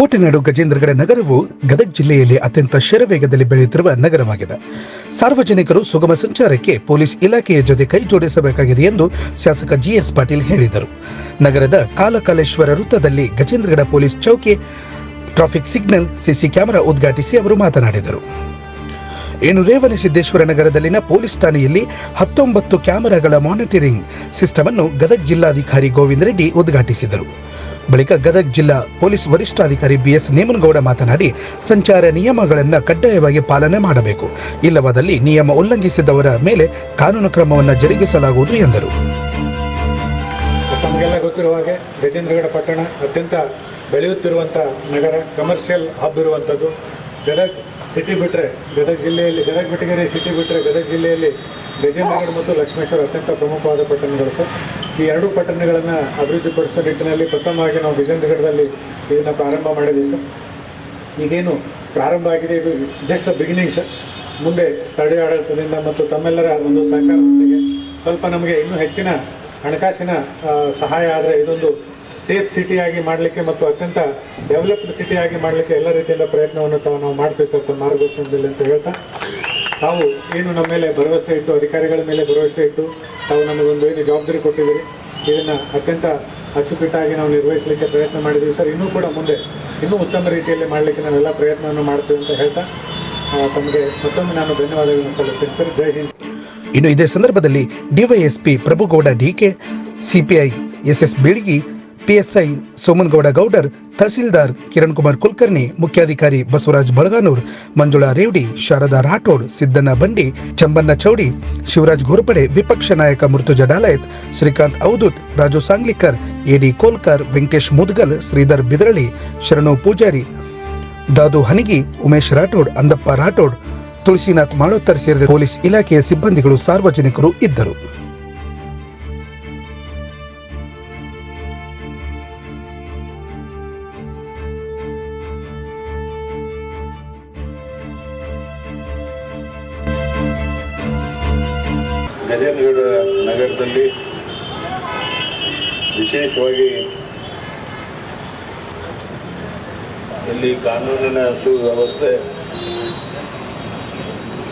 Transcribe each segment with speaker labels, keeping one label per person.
Speaker 1: ಕೋಟೆನಾಡು ಗಜೇಂದ್ರಗಡ ನಗರವು ಗದಗ ಜಿಲ್ಲೆಯಲ್ಲಿ ಅತ್ಯಂತ ಶರವೇಗದಲ್ಲಿ ಬೆಳೆಯುತ್ತಿರುವ ನಗರವಾಗಿದೆ. ಸಾರ್ವಜನಿಕರು ಸುಗಮ ಸಂಚಾರಕ್ಕೆ ಪೊಲೀಸ್ ಇಲಾಖೆಯ ಜೊತೆ ಕೈ ಜೋಡಿಸಬೇಕಾಗಿದೆ ಎಂದು ಶಾಸಕ ಜಿಎಸ್ ಪಾಟೀಲ್ ಹೇಳಿದರು. ನಗರದ ಕಾಲಕಾಲೇಶ್ವರ ವೃತ್ತದಲ್ಲಿ ಗಜೇಂದ್ರಗಡ ಪೊಲೀಸ್ ಚೌಕಿ ಟ್ರಾಫಿಕ್ ಸಿಗ್ನಲ್ ಸಿಸಿ ಕ್ಯಾಮೆರಾ ಉದ್ಘಾಟಿಸಿ ಅವರು ಮಾತನಾಡಿದರು. ಇನ್ನು ರೇವಣಸಿದ್ದೇಶ್ವರ ನಗರದಲ್ಲಿನ ಪೊಲೀಸ್ ಠಾಣೆಯಲ್ಲಿ ಹತ್ತೊಂಬತ್ತು ಕ್ಯಾಮೆರಾಗಳ ಮಾನಿಟರಿಂಗ್ ಸಿಸ್ಟಮ್ ಅನ್ನು ಗದಗ ಜಿಲ್ಲಾಧಿಕಾರಿ ಗೋವಿಂದ ರೆಡ್ಡಿ ಉದ್ಘಾಟಿಸಿದರು. ಬಳಿಕ ಗದಗ ಜಿಲ್ಲಾ ಪೊಲೀಸ್ ವರಿಷ್ಠಾಧಿಕಾರಿ ಬಿಎಸ್ ನೇಮನಗೌಡ ಮಾತನಾಡಿ, ಸಂಚಾರ ನಿಯಮಗಳನ್ನು ಕಡ್ಡಾಯವಾಗಿ ಪಾಲನೆ ಮಾಡಬೇಕು. ಇಲ್ಲವಾದಲ್ಲಿ ನಿಯಮ ಉಲ್ಲಂಘಿಸಿದವರ ಮೇಲೆ ಕಾನೂನು ಕ್ರಮವನ್ನು ಜರುಗಿಸಲಾಗುವುದು ಎಂದರು.
Speaker 2: ತಮಗೆಲ್ಲ ಗೊತ್ತಿರುವ ಹಾಗೆ ಗಜೇಂದ್ರಗಡ ಪಟ್ಟಣ ಅತ್ಯಂತ ಬೆಳೆಯುತ್ತಿರುವಂಥ ನಗರ ಕಮರ್ಷಿಯಲ್ ಹಬ್ ಇರುವಂಥದ್ದು ಗದಗ ಸಿಟಿ ಬಿಟ್ಟರೆ ಗದಗ ಜಿಲ್ಲೆಯಲ್ಲಿ, ಗದಗ ಬೆಟಗೇರಿ ಸಿಟಿ ಬಿಟ್ಟರೆ ಗದಗ ಜಿಲ್ಲೆಯಲ್ಲಿ ಗಜೇಂದ್ರಗಡ ಮತ್ತು ಲಕ್ಷ್ಮೇಶ್ವರ ಅತ್ಯಂತ ಪ್ರಮುಖವಾದ ಪಟ್ಟಣಗಳು ಸರ್. ಈ ಎರಡು ಪಟ್ಟಣಗಳನ್ನು ಅಭಿವೃದ್ಧಿಪಡಿಸೋ ನಿಟ್ಟಿನಲ್ಲಿ ಪ್ರಥಮವಾಗಿ ನಾವು ವಿಜಯನಗರದಲ್ಲಿ ಇದನ್ನು ಪ್ರಾರಂಭ ಮಾಡಿದ್ದೀವಿ ಸರ್. ಈಗೇನು ಪ್ರಾರಂಭ ಆಗಿದೆ, ಇದು ಜಸ್ಟ್ ಬಿಗಿನಿಂಗ್ ಸರ್. ಮುಂದೆ ಸ್ಥಳೀಯ ಆಡಳಿತದಿಂದ ಮತ್ತು ತಮ್ಮೆಲ್ಲರ ಒಂದು ಸಹಕಾರದೊಂದಿಗೆ ಸ್ವಲ್ಪ ನಮಗೆ ಇನ್ನೂ ಹೆಚ್ಚಿನ ಹಣಕಾಸಿನ ಸಹಾಯ ಆದರೆ ಇದೊಂದು ಸೇಫ್ ಸಿಟಿಯಾಗಿ ಮಾಡಲಿಕ್ಕೆ ಮತ್ತು ಅತ್ಯಂತ ಡೆವಲಪ್ಡ್ ಸಿಟಿಯಾಗಿ ಮಾಡಲಿಕ್ಕೆ ಎಲ್ಲ ರೀತಿಯಿಂದ ಪ್ರಯತ್ನವನ್ನು ತಾವು ನಾವು ಮಾಡ್ತೀವಿ ಸರ್, ತಮ್ಮ ಮಾರ್ಗದರ್ಶನದಲ್ಲಿ ಅಂತ ಹೇಳ್ತಾ. ತಾವು ಏನು ನಮ್ಮ ಮೇಲೆ ಭರವಸೆ ಇಟ್ಟು, ಅಧಿಕಾರಿಗಳ ಮೇಲೆ ಭರವಸೆ ಇಟ್ಟು ತಾವು ನಮಗೊಂದು ಏನು ಜವಾಬ್ದಾರಿ ಕೊಟ್ಟಿದ್ದೀರಿ, ಇದನ್ನು ಅತ್ಯಂತ ಅಚ್ಚುಕಟ್ಟಾಗಿ ನಾವು ನಿರ್ವಹಿಸಲಿಕ್ಕೆ ಪ್ರಯತ್ನ ಮಾಡಿದ್ದೀವಿ. ಸರ್, ಇನ್ನೂ ಕೂಡ ಮುಂದೆ ಇನ್ನೂ ಉತ್ತಮ ರೀತಿಯಲ್ಲಿ ಮಾಡಲಿಕ್ಕೆ ನಾವೆಲ್ಲ ಪ್ರಯತ್ನವನ್ನು ಮಾಡ್ತೀವಿ ಅಂತ ಹೇಳ್ತಾ ತಮಗೆ ಮತ್ತೊಮ್ಮೆ ನಾನು ಧನ್ಯವಾದಗಳನ್ನು ಸಲ್ಲಿಸ್ತೀನಿ. ಸರ್, ಜೈ ಹಿಂದ್.
Speaker 1: ಇನ್ನು ಇದೇ ಸಂದರ್ಭದಲ್ಲಿ DySP Prabhugouda DK CPI S Bilagi PSI Somanagouda Gowdar, tahsildar Kiran Kumar Kulkarni, ಮುಖ್ಯಾಧಿಕಾರಿ ಬಸವರಾಜ್ ಬಳಗಾನೂರ್, ಮಂಜುಳಾ ರೇವಡಿ, ಶಾರದಾ ರಾಠೋಡ್, ಸಿದ್ದಣ್ಣ ಬಂಡಿ, ಚಂಬಣ್ಣ ಚೌಡಿ, ಶಿವರಾಜ್ ಘೋರ್ಪಡೆ ವಿಪಕ್ಷ ನಾಯಕ ಮೃತುಜ ಡಾಲಾಯತ್, ಶ್ರೀಕಾಂತ್ ಔದುತ್ ರಾಜು ಸಾಂಗ್ಲಿಕರ್, ಎಡಿ ಕೋಲ್ಕರ್, ವೆಂಕಟೇಶ್ ಮುದ್ಗಲ್, ಶ್ರೀಧರ್ ಬಿದರಳಿ ಶರಣು ಪೂಜಾರಿ, ದಾದು ಹನಿಗಿ, ಉಮೇಶ್ ರಾಠೋಡ್, ಅಂದಪ್ಪ ರಾಠೋಡ್, ತುಳಸಿನಾಥ್ ಮಾಳೋತ್ತರ್ ಸೇರಿದ ಪೊಲೀಸ್ ಇಲಾಖೆಯ ಸಿಬ್ಬಂದಿಗಳು ಸಾರ್ವಜನಿಕರು ಇದ್ದರು.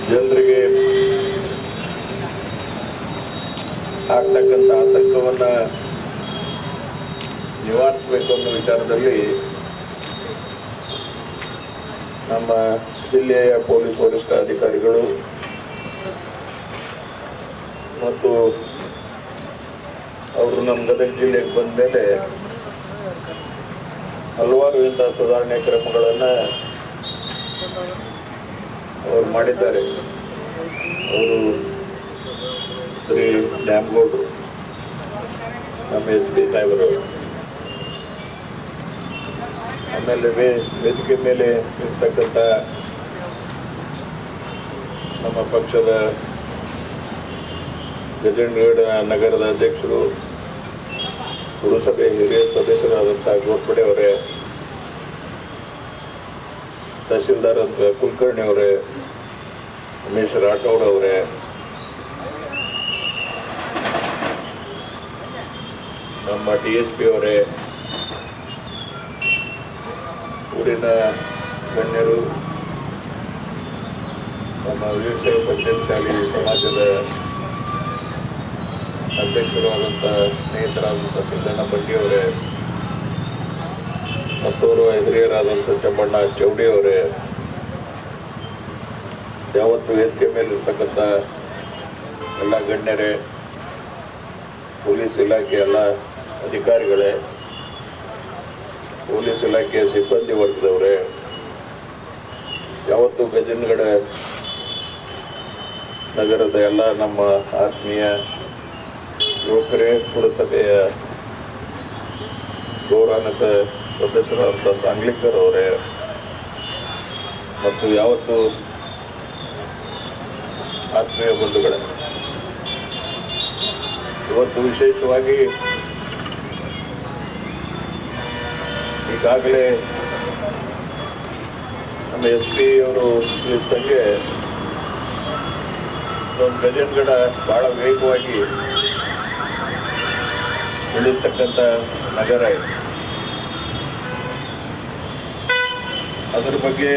Speaker 3: ಜನರಿಗೆ ಆಗ್ತಕ್ಕಂಥ ಆತಂಕವನ್ನು ನಿವಾರಿಸಬೇಕು ಅನ್ನೋ ವಿಚಾರದಲ್ಲಿ ನಮ್ಮ ಜಿಲ್ಲೆಯ ಪೊಲೀಸ್ ವರಿಷ್ಠಾಧಿಕಾರಿಗಳು ಮತ್ತು ಅವರು ನಮ್ಮ ಗದಗ ಜಿಲ್ಲೆಗೆ ಬಂದ ಮೇಲೆ ಹಲವಾರು ಇಂಥ ಸುಧಾರಣೆ ಕ್ರಮಗಳನ್ನು ಅವರು ಮಾಡಿದ್ದಾರೆ. ಅವರು ಶ್ರೀ ಡ್ಯಾಮ್ಗೌಡರು ನಮ್ಮ ಎಸ್ ಬಿ ಸಾಹೇಬರು. ಆಮೇಲೆ ವೇ ವೇದಿಕೆ ಮೇಲೆ ಇರ್ತಕ್ಕಂಥ ನಮ್ಮ ಪಕ್ಷದ ಗಜೇಂದ್ರಗಡ ನಗರದ ಅಧ್ಯಕ್ಷರು, ಪುರಸಭೆ ಹಿರಿಯ ಸದಸ್ಯರಾದಂಥ ಗೋರ್ಪಡೆ ಅವರೇ ತಹಶೀಲ್ದಾರ್ ಅಂತ ಕುಲಕರ್ಣಿ ಅವರೇ, ಉಮೇಶ್ ರಾಠೋಡ್ ಅವರೇ. ನಮ್ಮ ಡಿ ಎಸ್ ಪಿ ಅವರೇ. ಊರಿನ ಗಣ್ಯರು, ನಮ್ಮ ವಿಶ್ವ ಪಂಚಾಯತ್ ಸಮಾಜದ ಅಧ್ಯಕ್ಷರಾದಂಥ ಸ್ನೇಹಿತರಾದಂಥ ಸಿದ್ದಣ್ಣ ಬಂಡಿಯವರೇ ಮತ್ತೋರ್ವ ಹಿರಿಯರಾದಂಥ ಚಮ್ಮಣ್ಣ ಚೌಡಿ ಅವರೇ, ಯಾವತ್ತು ವೇದಿಕೆ ಮೇಲಿರ್ತಕ್ಕಂಥ ಎಲ್ಲ ಗಣ್ಯರೇ, ಪೊಲೀಸ್ ಇಲಾಖೆ ಎಲ್ಲ ಅಧಿಕಾರಿಗಳೇ, ಪೊಲೀಸ್ ಇಲಾಖೆಯ ಸಿಬ್ಬಂದಿ ವರ್ಗದವರೇ, ಯಾವತ್ತು ಗಜನ್ಗಡ ನಗರದ ಎಲ್ಲ ನಮ್ಮ ಆತ್ಮೀಯ ಯುವಕರೇ, ಪುರಸಭೆಯ ಗೌರವಾನ್ವಿತ ಸದಸ್ಯರಾದಂಥ ಸಾಂಗ್ಲಿಕರ್ ಅವರೇ. ಮತ್ತು ಯಾವತ್ತು ಆತ್ಮೀಯ ಬಂಧುಗಳೇ. ಇವತ್ತು ವಿಶೇಷವಾಗಿ ಈಗಾಗಲೇ ನಮ್ಮ ಎಸ್ ಪಿ ಅವರು ತಿಳಿಸಿದಂಗೆ ಒಂದು ಗಜನ್ಗಡ ಬಹಳ ವೇಗವಾಗಿ ಬೆಳೀತಕ್ಕಂಥ ನಗರ ಇದು. ಅದ್ರ ಬಗ್ಗೆ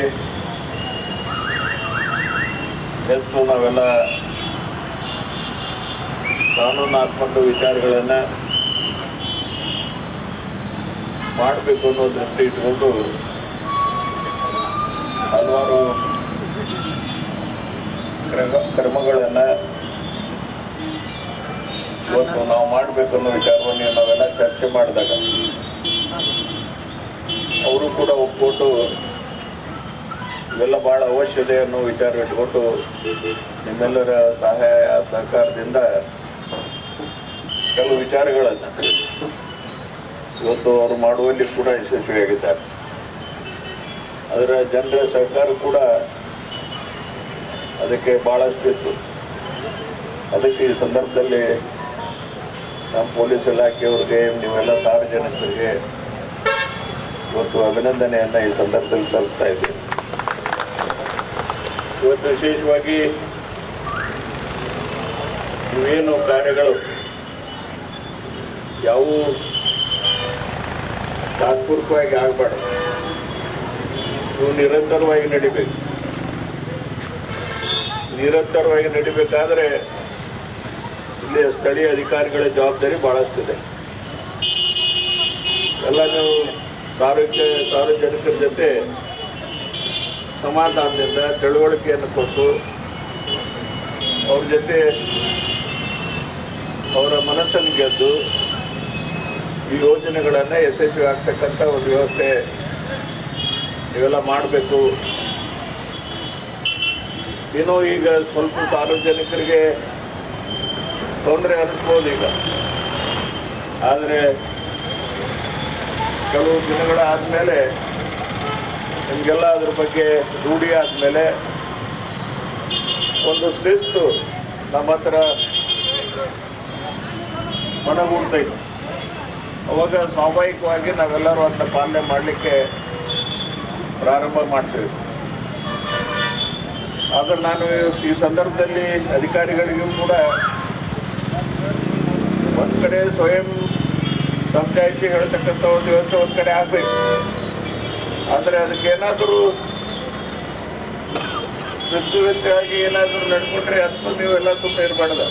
Speaker 3: ಹೆಚ್ಚು ನಾವೆಲ್ಲ ಕಾನೂನಾತ್ಮಕ ವಿಚಾರಗಳನ್ನು ಮಾಡಬೇಕು ಅನ್ನೋ ದೃಷ್ಟಿ ಇಟ್ಕೊಂಡು ಹಲವಾರು ಕ್ರಮ ಕ್ರಮಗಳನ್ನು ಇವತ್ತು ನಾವು ಮಾಡಬೇಕು ಅನ್ನೋ ವಿಚಾರವನ್ನು ನಾವೆಲ್ಲ ಚರ್ಚೆ ಮಾಡಿದಾಗ ಅವರು ಕೂಡ ಒಪ್ಪಿಕೊಂಡು ಇವೆಲ್ಲ ಭಾಳ ಅವಶ್ಯತೆ ಅನ್ನೋ ವಿಚಾರ ಇಟ್ಕೊಂಡು ನಿಮ್ಮೆಲ್ಲರ ಸಹಾಯ, ಸಹಕಾರದಿಂದ ಕೆಲವು ವಿಚಾರಗಳನ್ನು ಇವತ್ತು ಅವರು ಮಾಡುವಲ್ಲಿ ಕೂಡ ಯಶಸ್ವಿಯಾಗಿದ್ದಾರೆ. ಅದರ ಜನರ ಸಹಕಾರ ಕೂಡ ಅದಕ್ಕೆ ಭಾಳಷ್ಟು ಇತ್ತು. ಅದಕ್ಕೆ ಈ ಸಂದರ್ಭದಲ್ಲಿ ನಮ್ಮ ಪೊಲೀಸ್ ಇಲಾಖೆಯವ್ರಿಗೆ, ನೀವೆಲ್ಲ ಸಾರ್ವಜನಿಕರಿಗೆ ಇವತ್ತು ಅಭಿನಂದನೆಯನ್ನು ಈ ಸಂದರ್ಭದಲ್ಲಿ ಸಲ್ಲಿಸ್ತಾ ಇದ್ದೀವಿ. ಇವತ್ತು ವಿಶೇಷವಾಗಿ ಇವೇನು ಕಾರ್ಯಗಳು? ಯಾವುವು? ತಾತ್ಪೂರ್ವಕವಾಗಿ ಆಗಬಾರ್ದು. ಇವು ನಿರಂತರವಾಗಿ ನಡಿಬೇಕು. ನಿರಂತರವಾಗಿ ನಡಿಬೇಕಾದ್ರೆ ಇಲ್ಲಿ ಸ್ಥಳೀಯ ಅಧಿಕಾರಿಗಳ ಜವಾಬ್ದಾರಿ ಭಾಳಷ್ಟಿದೆ ಎಲ್ಲ ನೀವು ಸಾರ್ವಜನಿಕ ಸಾರ್ವಜನಿಕರ ಜೊತೆ ಸಮಾಧಾನದಿಂದ ತಿಳುವಳಿಕೆಯನ್ನು ಕೊಟ್ಟು ಅವ್ರ ಜೊತೆ ಅವರ ಮನಸ್ಸನ್ನು ಗೆದ್ದು ಈ ಯೋಜನೆಗಳನ್ನು ಯಶಸ್ವಿ ಆಗ್ತಕ್ಕಂಥ ಒಂದು ವ್ಯವಸ್ಥೆ ಇವೆಲ್ಲ ಮಾಡಬೇಕು. ಏನೋ ಈಗ ಸ್ವಲ್ಪ ಸಾರ್ವಜನಿಕರಿಗೆ ತೊಂದರೆ ಅನಿಸ್ಬೋದು ಈಗ. ಆದರೆ ಕೆಲವು ದಿನಗಳಾದಮೇಲೆ ನಿಮಗೆಲ್ಲ ಅದ್ರ ಬಗ್ಗೆ ರೂಢಿ ಆದಮೇಲೆ ಒಂದು ಶಿಸ್ತು ನಮ್ಮ ಹತ್ರ ಮನಗೂಡ್ತೈತೆ ಅವಾಗ ಸ್ವಾಭಾವಿಕವಾಗಿ ನಾವೆಲ್ಲರೂ ಅದನ್ನ ಪಾಲನೆ ಮಾಡಲಿಕ್ಕೆ ಪ್ರಾರಂಭ ಮಾಡ್ತೀವಿ. ಆದರೆ ನಾನು ಈ ಸಂದರ್ಭದಲ್ಲಿ ಅಧಿಕಾರಿಗಳಿಗೂ ಕೂಡ ಒಂದು ಕಡೆ ಸ್ವಯಂ ಸಮಜಾಯಿಸಿ ಹೇಳ್ತಕ್ಕಂಥ ಒಂದು ವ್ಯವಸ್ಥೆ ಒಂದು ಕಡೆ ಆಗಬೇಕು. ಆದರೆ ಅದಕ್ಕೇನಾದರೂ ವಿಸ್ತೃತವಾಗಿ ಏನಾದರೂ ನಡ್ಕೊಂಡ್ರೆ ಅದಕ್ಕೂ ನೀವೆಲ್ಲ ಸುಮ್ಮನೆ ಇರಬಾರ್ದು.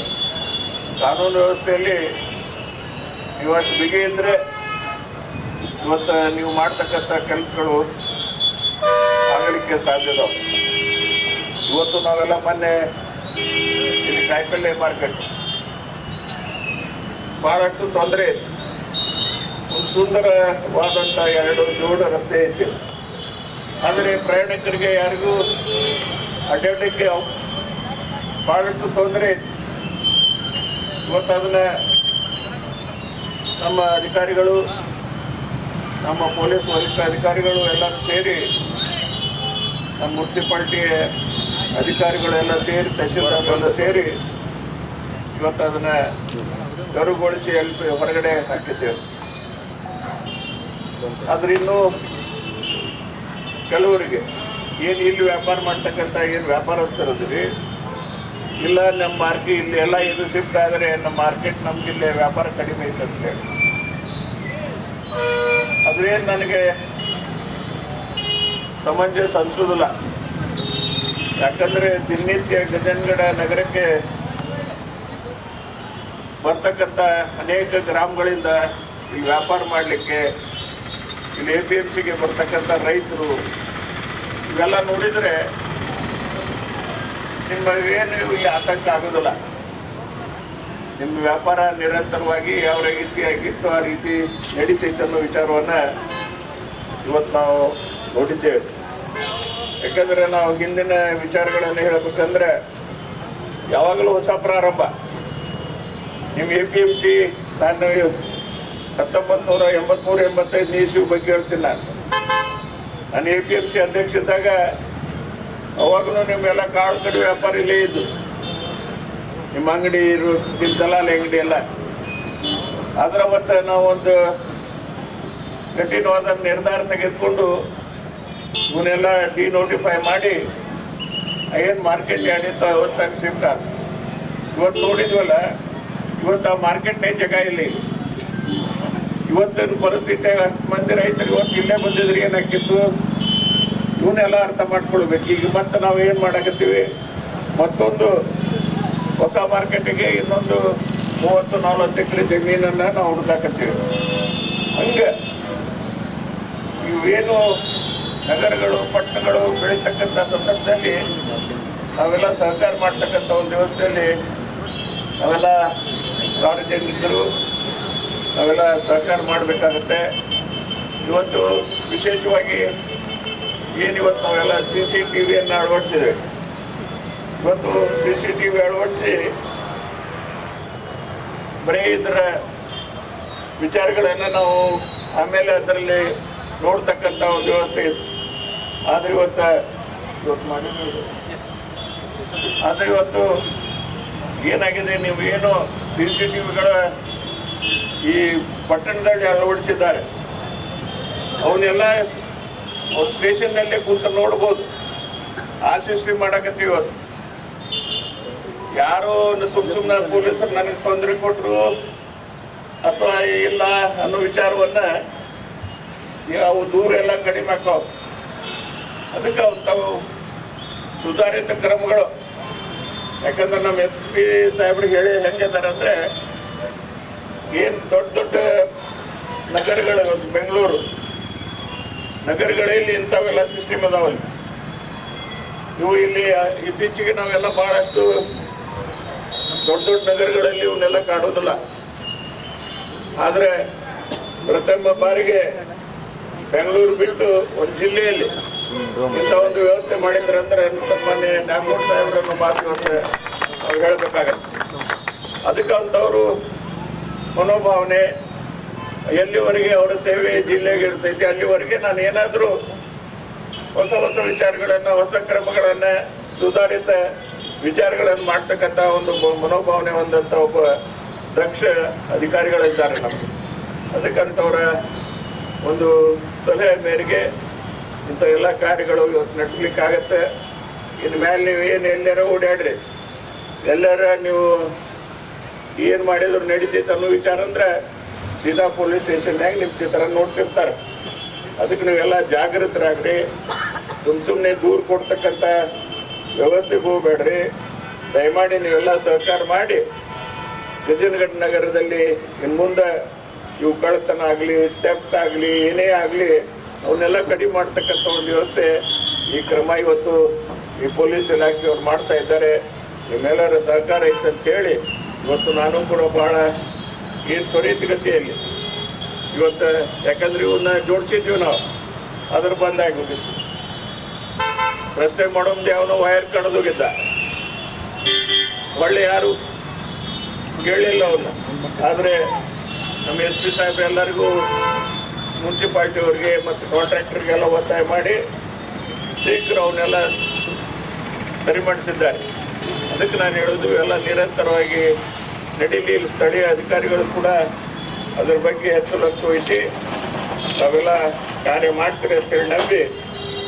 Speaker 3: ಕಾನೂನು ವ್ಯವಸ್ಥೆಯಲ್ಲಿ ಇವತ್ತು ಬಿಗಿ ಇದ್ದರೆ ಇವತ್ತು ನೀವು ಮಾಡ್ತಕ್ಕಂಥ ಕೆಲಸಗಳು ಆಗಲಿಕ್ಕೆ ಸಾಧ್ಯದ ಇವತ್ತು ನಾವೆಲ್ಲ ಮೊನ್ನೆ ಇಲ್ಲಿ ಕಾಯಿಪಲ್ಲೆ ಮಾರ್ಕೆಟ್. ಭಾಳಷ್ಟು ತೊಂದರೆ ಒಂದು ಸುಂದರವಾದಂಥ ಎರಡು ಜೋಡ ರಸ್ತೆ ಐತಿ ಆದರೆ ಪ್ರಯಾಣಿಕರಿಗೆ ಯಾರಿಗೂ ಅಡ್ಡಾಡಕ್ಕೆ ಭಾಳಷ್ಟು ತೊಂದರೆ ಇವತ್ತು ಅದನ್ನ ನಮ್ಮ ಅಧಿಕಾರಿಗಳು, ನಮ್ಮ ಪೊಲೀಸ್ ವರಿಷ್ಠ ಅಧಿಕಾರಿಗಳು ಎಲ್ಲರೂ ಸೇರಿ ನಮ್ಮ ಮುನ್ಸಿಪಾಲ್ಟಿ ಅಧಿಕಾರಿಗಳೆಲ್ಲ ಸೇರಿ ತಹಶೀಲ್ದಾರ್ ಎಲ್ಲ ಸೇರಿ ಇವತ್ತು ಅದನ್ನು ತೆರವುಗೊಳಿಸಿ ಅಲ್ಲಿ ಹೊರಗಡೆ ಹಾಕಿದ್ದೇವೆ. ಆದ್ರೆ ಇನ್ನು ಕೆಲವರಿಗೆ ಏನು ಇಲ್ಲಿ ವ್ಯಾಪಾರ ಮಾಡ್ತಕ್ಕಂಥ ಏನು ವ್ಯಾಪಾರಸ್ಥರದ್ರಿ? ಇಲ್ಲ ನಮ್ಮ ಮಾರ್ಕೆಟ್ ಇಲ್ಲಿ ಎಲ್ಲ ಇದು ಶಿಫ್ಟ್ ಆದರೆ ನಮ್ಮ ಮಾರ್ಕೆಟ್ ನಮಗಿಲ್ಲಿ ವ್ಯಾಪಾರ ಕಡಿಮೆ ಐತಂತೆ ಅದೇನು ನನಗೆ ಸಮಂಜಸ ಅನಿಸೋದಿಲ್ಲ. ಯಾಕಂದರೆ ದಿನನಿತ್ಯ ಗಜನ್ಗಡ ನಗರಕ್ಕೆ ಬರ್ತಕ್ಕಂಥ ಅನೇಕ ಗ್ರಾಮಗಳಿಂದ ಈ ವ್ಯಾಪಾರ ಮಾಡಲಿಕ್ಕೆ ಇಲ್ಲಿ ಎ ಪಿ ಎಂ ಸಿಗೆ ಬರ್ತಕ್ಕಂಥ ರೈತರು, ಇವೆಲ್ಲ ನೋಡಿದರೆ ಏನು ಇಲ್ಲಿ ಆತಂಕ ಆಗೋದಿಲ್ಲ. ನಿಮ್ಮ ವ್ಯಾಪಾರ ನಿರಂತರವಾಗಿ ಯಾವ ರೀತಿಯಾಗಿತ್ತು ಆ ರೀತಿ ನಡೀತೈತೆ ಅನ್ನೋ ವಿಚಾರವನ್ನು ಇವತ್ತು ನಾವು ನೋಡಿದ್ದೇವೆ. ಯಾಕಂದರೆ ನಾವು ಹಿಂದಿನ ವಿಚಾರಗಳನ್ನು ಹೇಳಬೇಕಂದ್ರೆ ಯಾವಾಗಲೂ ಹೊಸ ಪ್ರಾರಂಭ. ನಿಮ್ಮ ಎ ಪಿ ಎಂ ಸಿ ನಾನು ಹತ್ತೊಂಬತ್ತು ನೂರ ಎಂಬತ್ಮೂರು ಎಂಬತ್ತೈದು ಇಸ್ವಿ ಬಗ್ಗೆ ಹೇಳ್ತೀನಿ ನಾನು. ನಾನು ಎ ಪಿ ಎಂ ಸಿ ಅಧ್ಯಕ್ಷ ಇದ್ದಾಗ ಅವಾಗಲೂ ನಿಮ್ಮೆಲ್ಲ ಕಾಳು ಕಡಿ ವ್ಯಾಪಾರ ಇಲ್ಲೇ ಇದ್ದು. ನಿಮ್ಮ ಅಂಗಡಿ ಇರು ನಿಮ್ಮ ಅಂಗಡಿ ಎಲ್ಲ. ಅದರ ಮತ್ತೆ ನಾವು ಒಂದು ಕಠಿಣವಾದ ನಿರ್ಧಾರ ತೆಗೆದುಕೊಂಡು ಇವನ್ನೆಲ್ಲ ಡಿನೋಟಿಫೈ ಮಾಡಿ, ಏನು ಮಾರ್ಕೆಟ್ ಆಡಿತ್ತು ಅವತ್ತಾಗ ಶಿಫ್ಟ್ ಇವತ್ತು ನೋಡಿದ್ವಲ್ಲ, ಇವತ್ತು ಆ ಮಾರ್ಕೆಟ್ನೇ ಜಗ ಇಲ್ಲ. ಇವತ್ತಿನ ಪರಿಸ್ಥಿತಿ ಹತ್ತು ಮಂದಿ ರೈತರು ಇವತ್ತು ಇಲ್ಲೇ ಬಂದಿದ್ರೆ ಏನಾಕಿತ್ತು ಇವನ್ನೆಲ್ಲ ಅರ್ಥ ಮಾಡ್ಕೊಳ್ಬೇಕು. ಈಗ ಮತ್ತೆ ನಾವು ಏನು ಮಾಡಕತ್ತೀವಿ? ಮತ್ತೊಂದು ಹೊಸ ಮಾರ್ಕೆಟಿಗೆ ಇನ್ನೊಂದು ಮೂವತ್ತು, ನಲ್ವತ್ತು ಎಕರೆ ಜಮೀನನ್ನು ನಾವು ಹುಡುಕಾಕತ್ತೀವಿ ಹಂಗೆ ಇವೇನು ನಗರಗಳು, ಪಟ್ಟಣಗಳು ಬೆಳೀತಕ್ಕಂಥ ಸಂದರ್ಭದಲ್ಲಿ ನಾವೆಲ್ಲ ಸಹಕಾರ ಮಾಡ್ತಕ್ಕಂಥ ಒಂದು ವ್ಯವಸ್ಥೆಯಲ್ಲಿ ನಾವೆಲ್ಲ ಸಾರ್ವಜನಿಕರು ನಾವೆಲ್ಲ ಸಹಕಾರ ಮಾಡಬೇಕಾಗತ್ತೆ. ಇವತ್ತು ವಿಶೇಷವಾಗಿ ಏನಿವತ್ತು ನಾವೆಲ್ಲ ಸಿ ಸಿ ಟಿ ವಿಯನ್ನು ಅಳವಡಿಸಿದ್ದೇವೆ. ಇವತ್ತು ಸಿ ಸಿ ಟಿ ವಿ ಅಳವಡಿಸಿ ಬರೀ ಇದರ ವಿಚಾರಗಳನ್ನು ನಾವು ಆಮೇಲೆ ಅದರಲ್ಲಿ ನೋಡ್ತಕ್ಕಂಥ ಒಂದು ವ್ಯವಸ್ಥೆ ಇತ್ತು. ಆದರೆ ಇವತ್ತು ಇವತ್ತು ಮಾಡಿ ಆದರೆ ಇವತ್ತು ಏನಾಗಿದೆ ನೀವು ಏನು ಸಿ ಸಿ ಟಿ ವಿಗಳ ಈ ಪಟ್ಟಣದಲ್ಲಿ ಅಳವಡಿಸಿದ್ದಾರೆ. ಅವನ್ನೆಲ್ಲ ಅವ್ರ ಸ್ಟೇಷನ್ನಲ್ಲೇ ಕೂತು ನೋಡ್ಬೋದು. ಆ ಸಿಸ್ಟಮ್ ಮಾಡಕತ್ತೀವಿ ಇವತ್ತು ಯಾರೋ ಸುಮ್ ಸುಮ್ಮನೆ ಪೊಲೀಸರು ನನಗೆ ತೊಂದರೆ ಕೊಟ್ಟರು ಅಥವಾ ಇಲ್ಲ ಅನ್ನೋ ವಿಚಾರವನ್ನ ಅವು ದೂರ ಎಲ್ಲ ಕಡಿಮೆ ಆಗ್ತಾವೆ. ಅದಕ್ಕೆ ಅವ್ರು ತಾವು ಸುಧಾರಿತ ಕ್ರಮಗಳು. ಯಾಕಂದ್ರೆ ನಮ್ಮ ಎಸ್ ಪಿ ಸಾಹೇಬ್ರಿಗೆ ಹೇಳಿ ಹೆಂಗಿದ್ದಾರೆ ಅಂದರೆ ಏನು ದೊಡ್ಡ ದೊಡ್ಡ ನಗರಗಳ ಬೆಂಗಳೂರು. ನಗರಗಳಲ್ಲಿ ಇಂಥವೆಲ್ಲ ಸಿಸ್ಟಮ್ ಅದಾವಲ್ಲಿ ಇವು ಇಲ್ಲಿ ಇತ್ತೀಚೆಗೆ ನಾವೆಲ್ಲ ಭಾಳಷ್ಟು ದೊಡ್ಡ ದೊಡ್ಡ ನಗರಗಳಲ್ಲಿ ಇವನ್ನೆಲ್ಲ ಕಾಣೋದಿಲ್ಲ ಆದರೆ ಪ್ರಥಮ ಬಾರಿಗೆ ಬೆಂಗಳೂರು ಬಿಟ್ಟು ಒಂದು ಜಿಲ್ಲೆಯಲ್ಲಿ ಇಂಥ ಒಂದು ವ್ಯವಸ್ಥೆ ಮಾಡಿದ್ರೆ ಅಂದ್ರೆ ಮೊನ್ನೆ ನಾಗಮೂರ್ ಸಾಹೇಬ್ರನ್ನು ಮಾತು ಅವ್ರು ಹೇಳ್ಬೇಕಾಗತ್ತೆ. ಅದಕ್ಕೆ ಮನೋಭಾವನೆ ಎಲ್ಲಿವರೆಗೆ ಅವರ ಸೇವೆ ಜಿಲ್ಲೆಗೆ ಇರ್ತೈತಿ, ಅಲ್ಲಿವರೆಗೆ ನಾನು ಏನಾದರೂ ಹೊಸ ಹೊಸ ವಿಚಾರಗಳನ್ನು, ಹೊಸ ಕ್ರಮಗಳನ್ನು, ಸುಧಾರಿತ ವಿಚಾರಗಳನ್ನು ಮಾಡ್ತಕ್ಕಂಥ ಒಂದು ಮನೋಭಾವನೆ ಹೊಂದಂಥ ಒಬ್ಬ ದಕ್ಷ ಅಧಿಕಾರಿಗಳಿದ್ದಾರೆ ನಮಗೆ. ಅದಕ್ಕಂಥವರ ಒಂದು ಸಲಹೆ ಮೇರೆಗೆ ಇಂಥ ಎಲ್ಲ ಕಾರ್ಯಗಳು ಇವತ್ತು ನಡೆಸ್ಲಿಕ್ಕಾಗತ್ತೆ. ಇನ್ನು ಮೇಲೆ ನೀವು ಏನು ಎಲ್ಲಾರ ಓಡಾಡ್ರಿ. ಎಲ್ಲರ ನೀವು ಏನು ಮಾಡಿದ್ರು ನಡೀತೈತೆ ಅನ್ನೋ ವಿಚಾರ ಅಂದ್ರೆ ಸೀದಾ ಪೊಲೀಸ್ ಸ್ಟೇಷನ್ಯಾಗ ನಿಮ್ಮ ಚಿತ್ರ ನೋಡ್ತಿರ್ತಾರೆ. ಅದಕ್ಕೆ ನೀವೆಲ್ಲ ಜಾಗೃತರಾಗ್ರಿ. ಸುಮ್ ಸುಮ್ಮನೆ ದೂರ ಕೊಡ್ತಕ್ಕಂಥ ವ್ಯವಸ್ಥೆಗೆ ಹೋಗ್ಬೇಡ್ರಿ. ದಯಮಾಡಿ ನೀವೆಲ್ಲ ಸಹಕಾರ ಮಾಡಿ. ಗಜನಗಢ ನಗರದಲ್ಲಿ ಇನ್ನು ಮುಂದೆ ಇವು ಕಳ್ಳತನ ಆಗಲಿ ಥೆಫ್ಟ್ ಆಗಲಿ, ಏನೇ ಆಗಲಿ, ಅವನ್ನೆಲ್ಲ ಕಡಿಮೆ ಮಾಡ್ತಕ್ಕಂಥ ಒಂದು ವ್ಯವಸ್ಥೆ ಈ ಕ್ರಮ ಇವತ್ತು ಈ ಪೊಲೀಸ್ ಇಲಾಖೆಯವ್ರು ಮಾಡ್ತಾ ಇದ್ದಾರೆ. ನಿಮ್ಮೆಲ್ಲರ ಸಹಕಾರ ಇತ್ತು ಅಂತ ಹೇಳಿ ಇವತ್ತು ನಾನು ಕೂಡ ಬಹಳ ಏನು ತ್ವರಿತಗತಿಯಲ್ಲಿ ಇವತ್ತು ಯಾಕಂದ್ರೆ ಇವನ್ನ ಜೋಡಿಸಿದ್ವಿ ನಾವು. ಅದ್ರ ಬಂದ್ ಆಗೋಗಿತ್ತು. ರಸ್ತೆ ಮಾಡೋದು ಯಾವನೋ ವೈರ್ ಕಡ್ದೋಗಿದ್ದ. ಒಳ್ಳೆ ಯಾರು ಕೇಳಲಿಲ್ಲ ಅವನ್ನ ಆದರೆ ನಮ್ಮ ಎಸ್ ಪಿ ಸಾಹೇಬ್ ಎಲ್ಲರಿಗೂ ಮುನ್ಸಿಪಾಲ್ಟಿಯವ್ರಿಗೆ ಮತ್ತು ಕಾಂಟ್ರಾಕ್ಟರ್ಗೆಲ್ಲ ಒತ್ತಾಯ ಮಾಡಿ ಶೀಘ್ರ ಅವನ್ನೆಲ್ಲ ಸರಿಪಡಿಸಿದ್ದಾರೆ ಅದಕ್ಕೆ ನಾನು ಹೇಳೋದು ಎಲ್ಲ ನಿರಂತರವಾಗಿ ನಡೀಲಿ ಸ್ಥಳೀಯ ಅಧಿಕಾರಿಗಳು ಕೂಡ ಅದರ ಬಗ್ಗೆ ಹೆಚ್ಚು ಲಕ್ಷ ವಹಿಸಿ ತಾವೆಲ್ಲ ಕಾರ್ಯ ಮಾಡ್ತೀರಿ ಅಂತೇಳಿ ನಂಬಿ,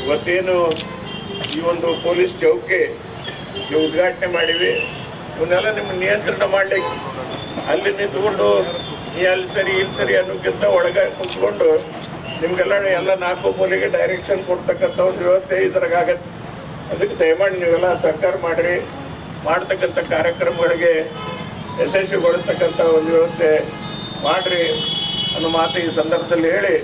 Speaker 3: ಇವತ್ತೇನು ಈ ಒಂದು ಪೊಲೀಸ್ ಚೌಕಿ ನೀವು ಉದ್ಘಾಟನೆ ಮಾಡಿವಿ ಇವನ್ನೆಲ್ಲ ನಿಮ್ಮ ನಿಯಂತ್ರಣ ಮಾಡಲಿಕ್ಕೆ. ಅಲ್ಲಿ ನಿಂತ್ಕೊಂಡು ನೀ ಅಲ್ಲಿ ಸರಿ, ಇಲ್ಲಿ ಸರಿ ಅನ್ನೋಕ್ಕಿಂತ ಒಳಗೆ ಕುತ್ಕೊಂಡು ನಿಮಗೆಲ್ಲ ಎಲ್ಲ ನಾಲ್ಕು ಮೂಲೆಗೆ ಡೈರೆಕ್ಷನ್ ಕೊಡ್ತಕ್ಕಂಥ ಒಂದು ವ್ಯವಸ್ಥೆ ಇದ್ರಾಗತ್ತೆ ಅದಕ್ಕೆ ದಯಮಾಡಿ ನೀವೆಲ್ಲ ಸಹಕಾರ ಮಾಡಿರಿ. ಮಾಡ್ತಕ್ಕಂಥ ಕಾರ್ಯಕ್ರಮಗಳಿಗೆ ಯಶಸ್ವಿಗೊಳಿಸ್ತಕ್ಕಂಥ ಒಂದು ವ್ಯವಸ್ಥೆ ಮಾಡಿರಿ ಅನ್ನೋ ಮಾತು ಈ ಸಂದರ್ಭದಲ್ಲಿ ಹೇಳಿ